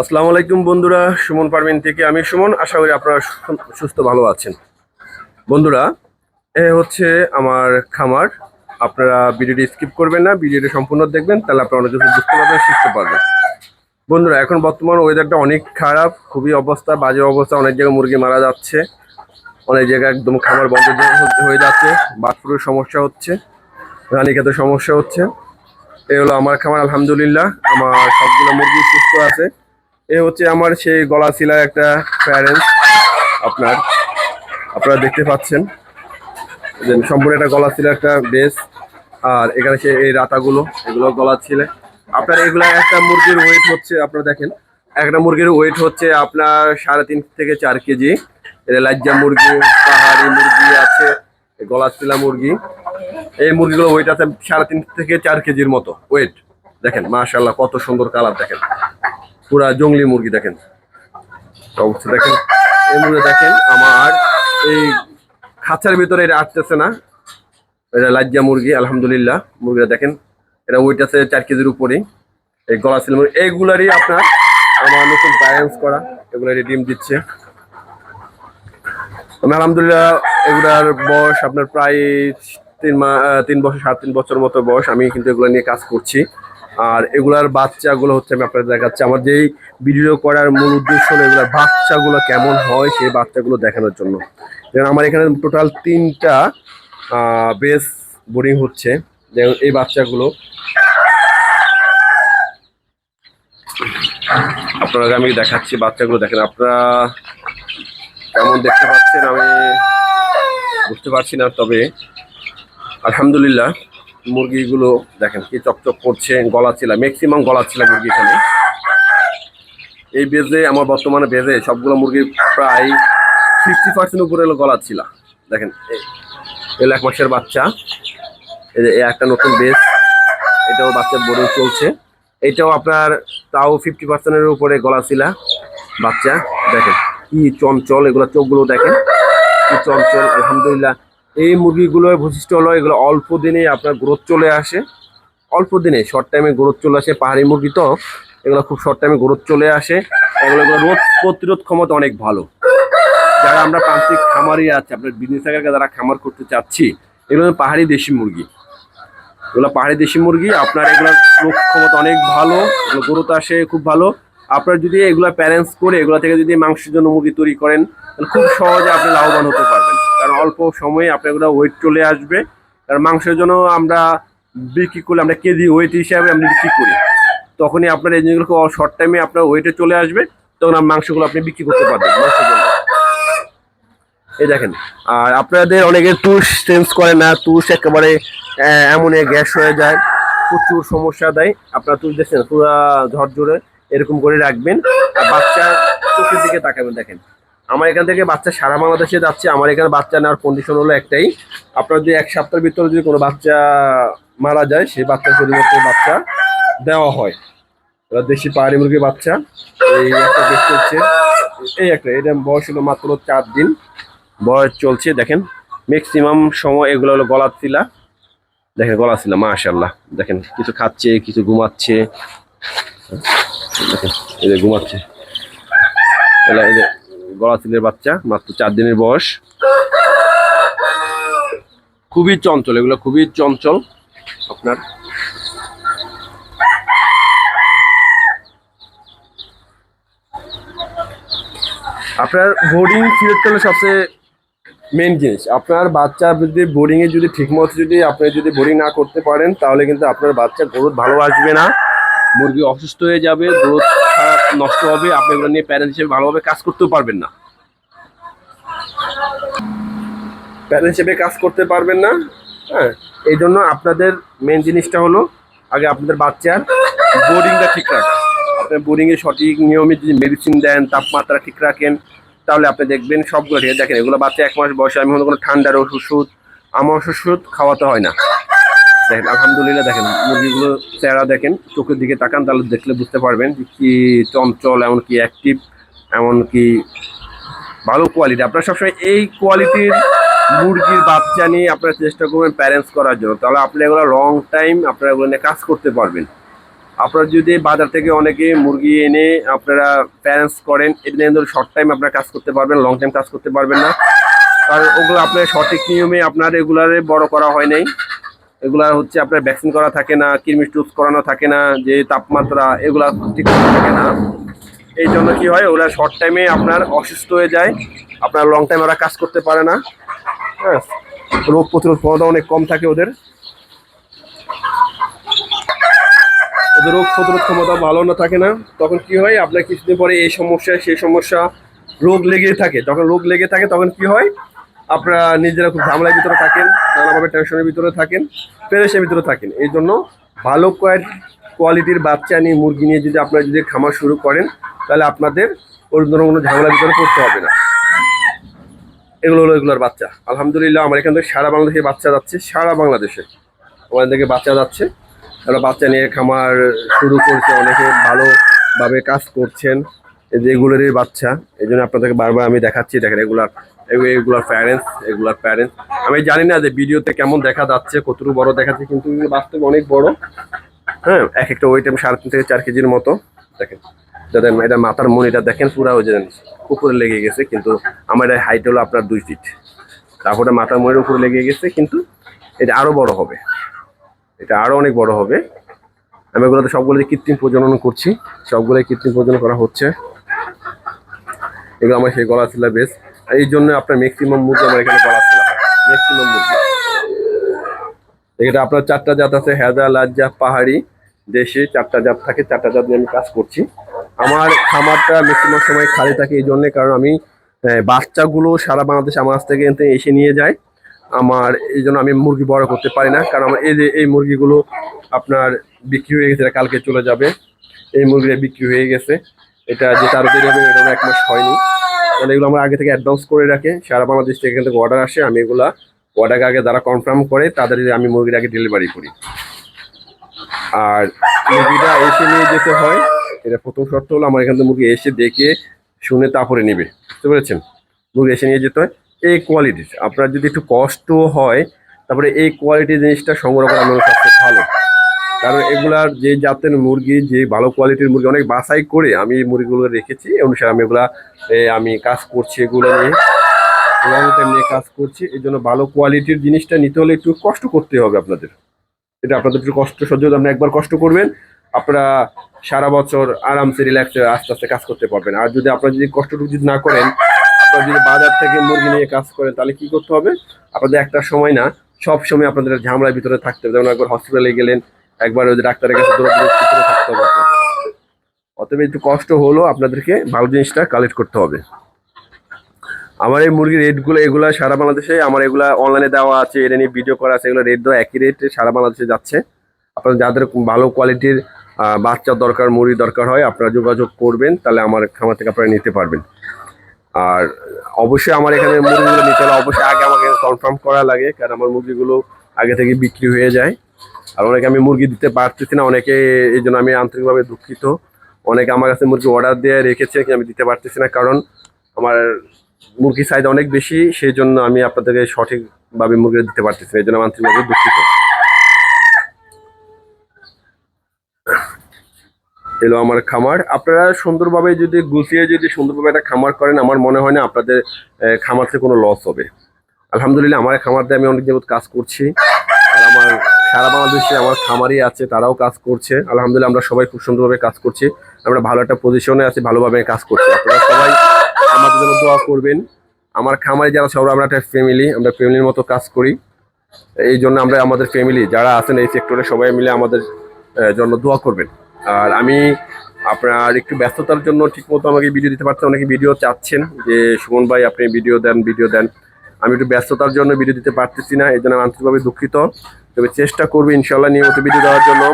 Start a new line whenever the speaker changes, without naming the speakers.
আসসালামু আলাইকুম বন্ধুরা, সুমন পারমিন থেকে আমি সুমন। আশা করি আপনারা সুস্থ ভালো আছেন। বন্ধুরা, এ হচ্ছে আমার খামার। আপনারা ভিডিওটি স্কিপ করবেন না, ভিডিওটি সম্পূর্ণ দেখবেন, তাহলে আপনারা অনেক কিছু বুঝতে পারবেন, শিখতে পারবেন। বন্ধুরা, এখন বর্তমান ওয়েদারটা অনেক খারাপ, খুবই অবস্থা, বাজে অবস্থা, অনেক জায়গায় মুরগি মারা যাচ্ছে। অনেক জায়গায় একদম খামার বন্ধ হয়ে যাচ্ছে বাথরুমের সমস্যা হচ্ছে রানীক্ষেতের সমস্যা হচ্ছে। এ হলো আমার খামার, আলহামদুলিল্লাহ। আমার সবগুলো মুরগি সুস্থ আছে। এ হচ্ছে আমার সেই গলা শিলার একটা প্যারেন্ট আপনার। আপনারা দেখতে পাচ্ছেন। সম্পূর্ণ একটা গলা শিলার একটা বেস আর এখানে সে এই রাতাগুলো, এগুলো গলা ছিলে আপনার এগুলা একটা মুরগির ওয়েট হচ্ছে, আপনারা দেখেন। একটা মুরগির ওয়েট হচ্ছে আপনার সাড়ে তিন থেকে চার কেজি। এটা লাজ্জা মুরগি, পাহাড়ি মুরগি আছে গলা শিলা মুরগি। এই মুরগিগুলো ওয়েট আছে সাড়ে তিন থেকে চার কেজির মতো ওয়েট দেখেন মাশাল্লাহ কত সুন্দর কালার দেখেন। পুরা জঙ্গলি মুরগি দেখেন। অবস্থা দেখেন মুরগি দেখেন, আমার এই খাঁচার ভিতরে এটা আসতেছে না। এটা লাজ্জা মুরগি, আলহামদুলিল্লাহ, মুরগিটা দেখেন, এটা ওয়েট আছে চার কেজির উপরেই এই গলা সিল মুরগি, এইগুলারই আপনার আমার নতুন প্যারেন্টস করা, এগুলারই ডিম দিচ্ছে। আমি আলহামদুলিল্লাহ এগুলার বয়স আপনার প্রায় তিন মা তিন বছর, সাড়ে তিন বছর মতো বয়স, আমি কিন্তু এগুলো নিয়ে কাজ করছি। আর এগুলার বাচ্চাগুলো হচ্ছে আমি আপনাদের দেখাচ্ছি। আমার যেই ভিডিও করার মূল উদ্দেশ্য হলো এগুলার বাচ্চাগুলো কেমন হয় সেই বাচ্চাগুলো দেখানোর জন্য। যেমন আমার এখানে টোটাল তিনটা বেস বোরিং হচ্ছে। যেমন এই বাচ্চাগুলো। আপনারা আমি দেখাচ্ছি বাচ্চাগুলো দেখেন। আপনারা কেমন দেখতে পাচ্ছেন আমি বুঝতে পারছি না, তবে আলহামদুলিল্লাহ। মুরগিগুলো দেখেন কি চকচক করছে, গলা ছিল ম্যাক্সিমাম গলা ছিল মুরগি এখানে এই বেজে, আমার বর্তমানে বেজে সবগুলো মুরগি প্রায় ফিফটি পার্সেন্ট উপরে গলা ছিল। দেখেন এগুলো এক মাসের বাচ্চা। এই একটা নতুন বেজ। এটাও বাচ্চার বোর্ডিং চলছে। এটাও আপনার তাও ফিফটি পার্সেন্টের উপরে গলা ছিল বাচ্চা। দেখেন, কি চঞ্চল, এগুলো চোখগুলো দেখেন। কি চঞ্চল, আলহামদুলিল্লাহ। এই মুরগিগুলোর বৈশিষ্ট্য হলো এগুলো অল্প দিনে আপনার গ্রোথ চলে আসে। অল্প দিনে শর্ট টাইমে গ্রোথ চলে আসে পাহাড়ি মুরগি তো। এগুলো খুব শর্ট টাইমে গ্রোথ চলে আসে। এগুলো এগুলো রোধ প্রতিরোধ ক্ষমতা অনেক ভালো। যারা আমরা প্রান্তিক খামারই আছে, আপনার বিজনেস আগে যারা খামার করতে চাচ্ছি, এগুলো পাহাড়ি দেশি মুরগি। এগুলো পাহাড়ি দেশি মুরগি, আপনার এগুলো রোগ ক্ষমতা অনেক ভালো এগুলো গ্রোথ আসে খুব ভালো। আপনার যদি এগুলো প্যারেন্টস করে, এগুলো থেকে যদি মাংসের জন্য মুরগি তৈরি করেন, তাহলে খুব সহজে আপনি লাভবান হতে পারবেন। অল্প সময়ে আপনার এগুলো ওয়েট চলে আসবে। কারণ মাংসের জন্য আমরা বিক্রি করলে আমরা কেজি ওয়েট হিসাবে আমরা বিক্রি করি। তখনই আপনার এই জিনিসগুলো শর্ট টাইমে আপনার ওয়েটে চলে আসবে, তখন আর মাংসগুলো আপনি বিক্রি করতে পারবেন মাংসের জন্য। এই দেখেন, আর আপনাদের অনেকে তুষ চেঞ্জ করে না তুষ একেবারে এমন গ্যাস হয়ে যায়, প্রচুর সমস্যা দেয়। আপনারা তুষ দেখছেন, পুরা ঝরঝরে এরকম করে রাখবেন। আর বাচ্চার চোখের দিকে তাকাবেন, দেখেন। আমার এখান থেকে বাচ্চা সারা বাংলাদেশে যাচ্ছে, আমার এখানে বাচ্চা নেওয়ার কন্ডিশন হলো একটাই। আপনার যদি এক সপ্তাহের ভিতরে যদি কোনো বাচ্চা মারা যায়, সেই বাচ্চার পরিবর্তে বাচ্চা দেওয়া হয়। এবার দেশি পাহাড়ি মুরগির বাচ্চা, এই একটা দেখতে হচ্ছে এই একটা, এটা বয়স হলো মাত্র চার দিন। বয়স চলছে, দেখেন ম্যাক্সিমাম সময় এগুলো হলো গলার তিলা দেখেন, গলা ছিল মাশাল্লাহ দেখেন, কিছু খাচ্ছে, কিছু ঘুমাচ্ছে। দেখেন, এই যে ঘুমাচ্ছে। গলা তিলের বাচ্চা, মাত্র চার দিনের বয়স। খুবই চঞ্চল, এগুলো খুবই চঞ্চল আপনার। আপনার বোর্ডিং ফিরত করলে সবচেয়ে মেন জিনিস। আপনার বাচ্চা যদি বোর্ডিং এ যদি ঠিকমতো যদি আপনি যদি বোর্ডিং না করতে পারেন, তাহলে কিন্তু আপনার বাচ্চা গ্রোথ ভালো আসবে না। মুরগি অসুস্থ হয়ে যাবে, গ্রোথ নষ্ট হবে, আপনি এগুলো নিয়ে প্যারেন্টস হিসেবে ভালোভাবে কাজ করতেও পারবেন না। প্যারেন্ট হিসেবে কাজ করতে পারবেন না হ্যাঁ? এই জন্য আপনাদের মেন জিনিসটা হলো, আগে আপনাদের বাচ্চার বোর্ডিংটা ঠিক রাখা আপনার বোর্ডিংয়ে সঠিক নিয়মিত যদি মেডিসিন দেন, তাপমাত্রা ঠিক রাখেন, তাহলে আপনি দেখবেন সবগুলো ঠিক দেখেন, এগুলো বাচ্চা এক মাস বয়সে, আমি কোনো ঠান্ডার ওষুধ, আমার ওষুধ খাওয়াতে হয় না। দেখেন, আলহামদুলিল্লাহ দেখেন, মুরগিগুলো চেহারা দেখেন, চোখের দিকে তাকান, তাহলে দেখলে বুঝতে পারবেন কি চঞ্চল এমনকি অ্যাক্টিভ এমনকি ভালো কোয়ালিটি আপনারা সবসময় এই কোয়ালিটির মুরগির বাচ্চা নিয়ে আপনারা চেষ্টা করবেন প্যারেন্টস করার জন্য। তাহলে আপনি এগুলো লং টাইম আপনারা এগুলো নিয়ে কাজ করতে পারবেন। আপনারা যদি বাজার থেকে অনেকে মুরগি এনে আপনারা প্যারেন্টস করেন এটা নিয়ে ধরুন শর্ট টাইম আপনারা কাজ করতে পারবেন লং টাইম কাজ করতে পারবেন না। কারণ ওগুলো আপনার সঠিক নিয়মে আপনার এগুলারে বড় করা হয় নাই। এগুলা হচ্ছে আপনার ভ্যাকসিন করা থাকে না, কৃমি টুস করানো থাকে না, যে তাপমাত্রা, এগুলা ঠিক থাকে না। এই জন্য কি হয়, ওরা শর্ট টাইমে আপনার অসুস্থ হয়ে যায়, আপনার লং টাইম ওরা কাজ করতে পারে না। হ্যাঁ রোগ প্রতিরোধ ক্ষমতা অনেক কম থাকে ওদের। ওদের রোগ প্রতিরোধ ক্ষমতা ভালো না থাকে না, তখন কি হয়, আপনার কিছুদিন পরে এই সমস্যা, সেই সমস্যা রোগ লেগে থাকে। যখন রোগ লেগে থাকে, তখন কি হয় আপনারা নিজেরা খুব ঝামেলার ভিতরে থাকেন, নানাভাবে টেনশনের ভিতরে থাকেন পেরেসের ভিতরে থাকেন। এই জন্য ভালো কোয়ালিটির বাচ্চা নিয়ে, মুরগি নিয়ে যদি আপনারা যদি খামার শুরু করেন, তাহলে আপনাদের ওর ধরুন কোনো ঝামেলার ভিতরে পড়তে হবে না। এগুলো হলো এগুলোর বাচ্চা। আলহামদুলিল্লাহ, আমার এখান থেকে সারা বাংলাদেশে বাচ্চা যাচ্ছে, সারা বাংলাদেশে। আমাদের থেকে বাচ্চা যাচ্ছে। তারা বাচ্চা নিয়ে খামার শুরু করছে, অনেকে ভালোভাবে কাজ করছেন। যে এগুলোরই বাচ্চা, এই জন্য আপনাদেরকে বারবার আমি দেখাচ্ছি, দেখেন এগুলার এগু- এগুলার প্যারেন্টস এগুলার প্যারেন্টস আমি জানি না যে ভিডিওতে কেমন দেখা যাচ্ছে, কতটুকু বড় দেখাচ্ছে কিন্তু এগুলো বাস্তবে অনেক বড়। হ্যাঁ এক একটা ওয়েট আমি সাড়ে তিন থেকে চার কেজির মতো। দেখেন যাতে এটা মাথার মনিটা দেখেন, পুরা ওই যে উপরে লেগে গেছে, কিন্তু আমার এটা হাইট হলো আপনার দুই ফিট তারপরে মাথার মনির উপরে লেগে গেছে, কিন্তু এটা আরও বড় হবে। এটা আরও অনেক বড় হবে। আমি এগুলোতে সবগুলো কৃত্রিম প্রজনন করছি। সবগুলোই কৃত্রিম প্রজনন করা হচ্ছে। এগুলো আমার সেই গলা ছিল বেশ। এই জন্য আপনার ম্যাক্সিমাম মুরগি আমার এখানে গলা ছিল। ম্যাক্সিমাম মুরগি। এটা আপনার চারটা জাত আছে হেদা লাজ্জা, পাহাড়ি, দেশে, চারটা জাত থাকে, চারটা জাত নিয়ে আমি কাজ করছি। আমার খামারটা ম্যাক্সিমাম সময় খালি থাকে এই জন্যে, কারণ আমি বাচ্চাগুলো সারা বাংলাদেশ আমার কাছ থেকে এসে নিয়ে যায়। আমার, এই জন্য আমি মুরগি বড় করতে পারি না, কারণ আমার এই যে, এই মুরগিগুলো আপনার বিক্রি হয়ে গেছে কালকে চলে যাবে। এই মুরগিটা বিক্রি হয়ে গেছে। এটা যেটা আরও দেরি হবে এটা এক মাস হয়নি। তাহলে এগুলো আমরা আগে থেকে অ্যাডভান্স করে রাখে। সারা বাংলাদেশ থেকে এখান থেকে অর্ডার আসে, আমি এগুলো অর্ডার আগে যারা কনফার্ম করে, তাদের আমি মুরগির আগে ডেলিভারি করি। আর মুরগিটা এসে নিয়ে যেতে হয়। এটা প্রথম শর্ত হলো আমার এখান থেকে মুরগি এসে দেখে, শুনে তারপরে নেবে। বুঝতে পেরেছেন? মুরগি এসে নিয়ে যেতে হয়। এই কোয়ালিটির আপনার যদি একটু কষ্ট হয়, তারপরে এই কোয়ালিটির জিনিসটা সংগ্রহ করা আমার সবচেয়ে ভালো। কারণ এগুলার যে জাতের মুরগি, যে ভালো কোয়ালিটির মুরগি, অনেক বাছাই করে আমি মুরগিগুলো রেখেছি। অনুসারে আমি এগুলা আমি কাজ করছি এগুলো নিয়ে। নিয়ে কাজ করছি। এই জন্য ভালো কোয়ালিটির জিনিসটা নিতে হলে একটু কষ্ট করতে হবে আপনাদের। এটা আপনাদের একটু কষ্ট সহ্য আপনি একবার কষ্ট করবেন, আপনারা সারা বছর আরামসে রিল্যাক্স আস্তে আস্তে কাজ করতে পারবেন। আর যদি আপনারা যদি কষ্টটুকু যদি না করেন, আপনারা যদি বাজার থেকে মুরগি নিয়ে কাজ করেন, তাহলে কি করতে হবে? আপনাদের একটা সময় না, সব সময় আপনাদের ঝামেলার ভিতরে থাকতে হবে। যেমন একবার হসপিটালে গেলেন একবার ওই ডাক্তারের কাছে দৌড়াদৌড়ির ভিতরে থাকতে হবে অতএব একটু কষ্ট হলেও আপনাদেরকে ভালো জিনিসটা কালেক্ট করতে হবে। আমার এই মুরগির রেটগুলো এগুলো সারা বাংলাদেশে, আমার এগুলা অনলাইনে দেওয়া আছে এটা নিয়ে ভিডিও করা আছে, এগুলো রেট দেওয়া একই রেটে সারা বাংলাদেশে যাচ্ছে। আপনাদের যাদের ভালো কোয়ালিটির বাচ্চার দরকার, মুরগি দরকার হয়, আপনারা যোগাযোগ করবেন, তাহলে আমার খামার থেকে আপনারা নিতে পারবেন। আর অবশ্যই আমার এখানে মুরগিগুলো নিতে হলে অবশ্যই আগে আমাকে কনফার্ম করা লাগে, কারণ আমার মুরগিগুলো আগে থেকে বিক্রি হয়ে যায়। আর অনেকে আমি মুরগি দিতে পারতেছি না, অনেকে এই জন্য আমি আন্তরিকভাবে দুঃখিত। অনেকে আমার কাছে মুরগি অর্ডার দিয়ে রেখেছে আমি দিতে পারতেছি না, কারণ আমার মুরগির সাইজ অনেক বেশি, সেই জন্য আমি আপনাদেরকে সঠিকভাবে মুরগি দিতে পারতেছি না, এই জন্য আমি আন্তরিকভাবে দুঃখিত। এলো আমার খামার। আপনারা সুন্দরভাবে যদি গুছিয়ে যদি সুন্দরভাবে একটা খামার করেন, আমার মনে হয় না আপনাদের খামার থেকে কোনো লস হবে। আলহামদুলিল্লাহ, আমার খামার দিয়ে আমি অনেক যাবত কাজ করছি। আমার সারা বাংলাদেশে আমার খামারি আছে, তারাও কাজ করছে। আলহামদুলিল্লাহ আমরা সবাই খুব সুন্দরভাবে কাজ করছি। আমরা ভালো একটা পজিশনে আছি, ভালোভাবে কাজ করছি। আপনারা সবাই আমাদের জন্য দোয়া করবেন। আমার খামারে যারা সবাই, আমরা একটা ফ্যামিলি আমরা ফ্যামিলির মতো কাজ করি। এই জন্য আমরা আমাদের ফ্যামিলি যারা আছেন এই সেক্টরে সবাই মিলে আমাদের জন্য দোয়া করবেন। আর আমি আপনার একটু ব্যস্ততার জন্য ঠিকমতো আমাকে ভিডিও দিতে পারছেন, অনেকে ভিডিও চাচ্ছেন যে, সুমন ভাই আপনি ভিডিও দেন ভিডিও দেন। আমি একটু ব্যস্ততার জন্য ভিডিও দিতে পারতেছি না এই জন্য আন্তরিকভাবে দুঃখিত। তবে চেষ্টা করব ইনশাল্লাহ নিয়মিত ভিডিও দেওয়ার জন্য।